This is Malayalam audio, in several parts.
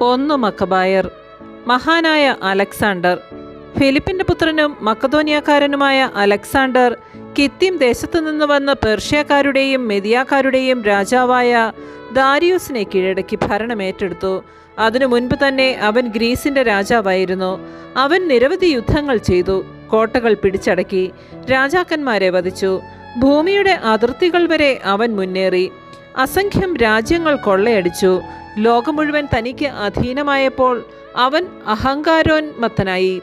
ഒന്ന് മക്കബായർ. മഹാനായ അലക്സാണ്ടർ. ഫിലിപ്പിന്റെ പുത്രനും മക്കതോനിയക്കാരനുമായ അലക്സാണ്ടർ കിത്തിം ദേശത്തു നിന്ന് വന്ന പേർഷ്യക്കാരുടെയും മെതിയാക്കാരുടെയും രാജാവായ ദാരിയൂസിനെ കീഴടക്കി ഭരണമേറ്റെടുത്തു അതിനു മുൻപ് തന്നെ അവൻ ഗ്രീസിന്റെ രാജാവായിരുന്നു. അവൻ നിരവധി യുദ്ധങ്ങൾ ചെയ്തു. കോട്ടകൾ പിടിച്ചടക്കി. രാജാക്കന്മാരെ വധിച്ചു. ഭൂമിയുടെ അതിർത്തികൾ വരെ അവൻ മുന്നേറി. അസംഖ്യം രാജ്യങ്ങൾ കൊള്ളയടിച്ചു. ലോകം മുഴുവൻ തനിക്ക് അധീനമായപ്പോൾ അവൻ അഹങ്കാരോന്മത്തനായി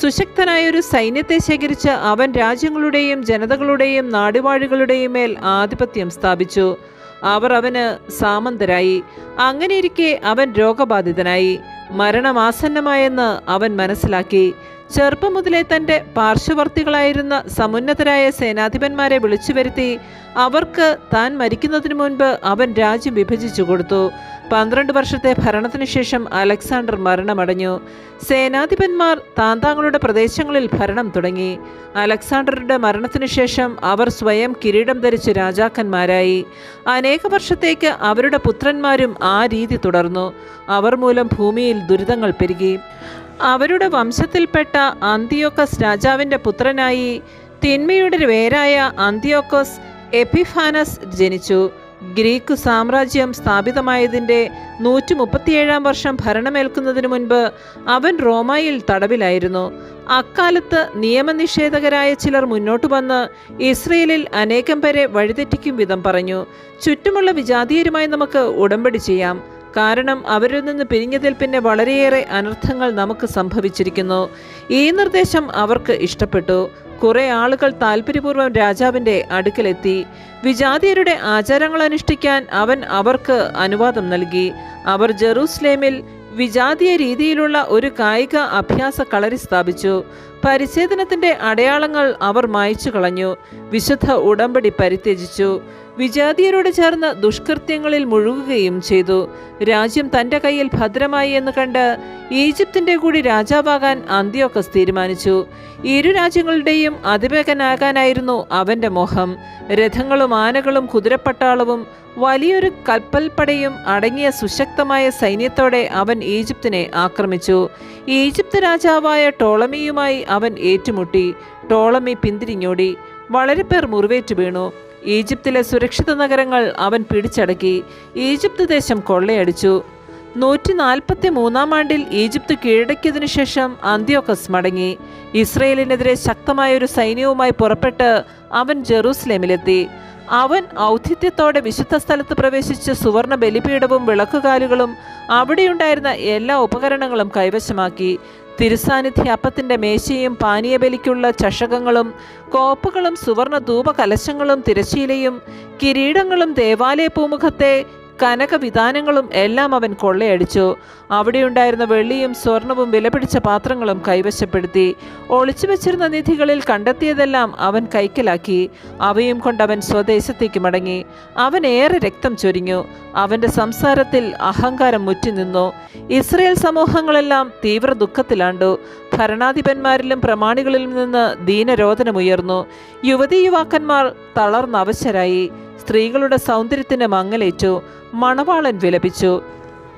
സുശക്തനായൊരു സൈന്യത്തെ ശേഖരിച്ച് അവൻ രാജ്യങ്ങളുടെയും ജനതകളുടെയും നാടുവാഴികളുടെയും മേൽ ആധിപത്യം സ്ഥാപിച്ചു. അവർ അവന് സാമന്തരായി. അങ്ങനെയിരിക്കെ അവൻ രോഗബാധിതനായി. മരണമാസന്നമായെന്ന് അവൻ മനസ്സിലാക്കി. ചെറുപ്പം മുതലേ തന്റെ പാർശ്വവർത്തികളായിരുന്ന സമുന്നതരായ സേനാധിപന്മാരെ വിളിച്ചു വരുത്തി അവർക്ക് താൻ മരിക്കുന്നതിനു മുൻപ് അവൻ രാജ്യം വിഭജിച്ചു കൊടുത്തു. പന്ത്രണ്ട് വർഷത്തെ ഭരണത്തിനു ശേഷം അലക്സാണ്ടർ മരണമടഞ്ഞു. സേനാധിപന്മാർ താന്താങ്ങളുടെ പ്രദേശങ്ങളിൽ ഭരണം തുടങ്ങി. അലക്സാണ്ടറുടെ മരണത്തിനു ശേഷം അവർ സ്വയം കിരീടം ധരിച്ച് രാജാക്കന്മാരായി. അനേക വർഷത്തേക്ക് അവരുടെ പുത്രന്മാരും ആ രീതി തുടർന്നു. അവർ മൂലം ഭൂമിയിൽ ദുരിതങ്ങൾ പെരുകി. അവരുടെ വംശത്തിൽപ്പെട്ട അന്തിയോക്കസ് രാജാവിന്റെ പുത്രനായി തിന്മയുടെ വേരായ അന്തിയോക്കസ് എപ്പിഫാനസ് ജനിച്ചു. ഗ്രീക്ക് സാമ്രാജ്യം സ്ഥാപിതമായതിന്റെ നൂറ്റി മുപ്പത്തിയേഴാം വർഷം ഭരണമേൽക്കുന്നതിന് മുൻപ് അവൻ റോമയിൽ തടവിലായിരുന്നു. അക്കാലത്ത് നിയമനിഷേധകരായ ചിലർ മുന്നോട്ട് വന്ന് ഇസ്രയേലിൽ അനേകം പേരെ വഴിതെറ്റിക്കും വിധം പറഞ്ഞു. ചുറ്റുമുള്ള വിജാതീയരുമായി നമുക്ക് ഉടമ്പടി ചെയ്യാം. കാരണം അവരിൽ നിന്ന് പിരിഞ്ഞതിൽ പിന്നെ വളരെയേറെ അനർത്ഥങ്ങൾ നമുക്ക് സംഭവിച്ചിരിക്കുന്നു. ഈ നിർദ്ദേശം അവർക്ക് ഇഷ്ടപ്പെട്ടു. കുറെ ആളുകൾ താല്പര്യപൂർവം രാജാവിന്റെ അടുക്കലെത്തി. വിജാതിയരുടെ ആചാരങ്ങൾ അനുഷ്ഠിക്കാൻ അവൻ അവർക്ക് അനുവാദം നൽകി. അവർ ജെറൂസലേമിൽ വിജാതീയ രീതിയിലുള്ള ഒരു കായിക അഭ്യാസ കളരി സ്ഥാപിച്ചു. പരിച്ഛേദനത്തിന്റെ അടയാളങ്ങൾ അവർ മായച്ചു കളഞ്ഞു. വിശുദ്ധ ഉടമ്പടി പരിത്യജിച്ചു. വിജാതീയരോട് ചേർന്ന് ദുഷ്കൃത്യങ്ങളിൽ മുഴുകുകയും ചെയ്തു. രാജ്യം തന്റെ കയ്യിൽ ഭദ്രമായി എന്ന് കണ്ട് ഈജിപ്തിന്റെ കൂടി രാജാവാകാൻ അന്ത്യോക്കസ് തീരുമാനിച്ചു. ഇരു രാജ്യങ്ങളുടെയും അതിവേഗനാകാനായിരുന്നു അവന്റെ മോഹം. രഥങ്ങളും ആനകളും കുതിരപ്പട്ടാളവും വലിയൊരു കൽപ്പൽപ്പടയും അടങ്ങിയ സുശക്തമായ സൈന്യത്തോടെ അവൻ ഈജിപ്തിനെ ആക്രമിച്ചു. ഈജിപ്ത് രാജാവായ ടോളമിയുമായി അവൻ ഏറ്റുമുട്ടി. ടോളമി പിന്തിരിഞ്ഞോടി. വളരെ പേർ മുറിവേറ്റു വീണു. ഈജിപ്തിലെ സുരക്ഷിത നഗരങ്ങൾ അവൻ പിടിച്ചടക്കി. ഈജിപ്ത് ദേശം കൊള്ളയടിച്ചു. നൂറ്റി നാൽപ്പത്തി മൂന്നാം ആണ്ടിൽ ഈജിപ്ത് കീഴടക്കിയതിനു ശേഷം അന്ത്യോക്കസ് മടങ്ങി. ഇസ്രയേലിനെതിരെ ശക്തമായ ഒരു സൈന്യവുമായി പുറപ്പെട്ട് അവൻ ജെറൂസലേമിലെത്തി. അവൻ ഔദ്ധിത്യത്തോടെ വിശുദ്ധ സ്ഥലത്ത് പ്രവേശിച്ച് സുവർണ ബലിപീഠവും വിളക്കുകാലുകളും അവിടെയുണ്ടായിരുന്ന എല്ലാ ഉപകരണങ്ങളും കൈവശമാക്കി. തിരുസാന്നിധ്യ അപ്പത്തിന്റെ മേശയും പാനീയബലിക്കുള്ള ചഷകങ്ങളും കോപ്പുകളും സുവർണ ധൂപകലശങ്ങളും തിരശീലയും കിരീടങ്ങളും ദേവാലയ പൂമുഖത്തെ കനകവിധാനങ്ങളും എല്ലാം അവൻ കൊള്ളയടിച്ചു. അവിടെയുണ്ടായിരുന്ന വെള്ളിയും സ്വർണവും വിലപിടിച്ച പാത്രങ്ങളും കൈവശപ്പെടുത്തി. ഒളിച്ചു വെച്ചിരുന്ന നിധികളിൽ കണ്ടെത്തിയതെല്ലാം അവൻ കൈക്കലാക്കി. അവയും കൊണ്ടവൻ സ്വദേശത്തേക്ക് മടങ്ങി. അവൻ ഏറെ രക്തം ചൊരിഞ്ഞു. അവന്റെ സംസാരത്തിൽ അഹങ്കാരം മുറ്റിനിന്നു. ഇസ്രയേൽ സമൂഹങ്ങളെല്ലാം തീവ്ര ദുഃഖത്തിലാണ്ടു ഭരണാധിപന്മാരിലും പ്രമാണികളിലും നിന്ന് ദീനരോധനമുയർന്നു. യുവതി യുവാക്കന്മാർ തളർന്ന് അവശരായി സ്ത്രീകളുടെ സൗന്ദര്യത്തിന് മങ്ങലേറ്റു മണവാളൻ വിലപിച്ചു.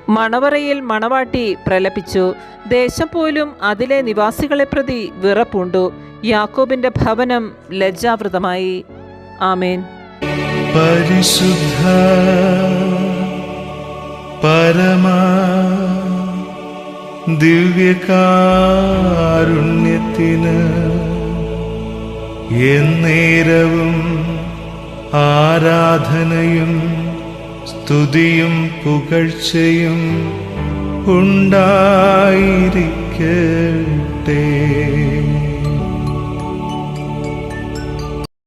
മണവറയിൽ മണവാട്ടി പ്രലപിച്ചു. ദേശം പോലും അതിലെ നിവാസികളെ പ്രതി വിറപ്പുണ്ടു. യാക്കോബിന്റെ ഭവനം ലജ്ജാവൃതമായി. ആമേൻ. പരിശുദ്ധ പരമാ ദിവ്യകാരുണ്യത്തിന് എന്നേരവും ആരാധനയും സ്തുതിയും പുകഴ്ചയും ഉണ്ടായിരിക്കേ.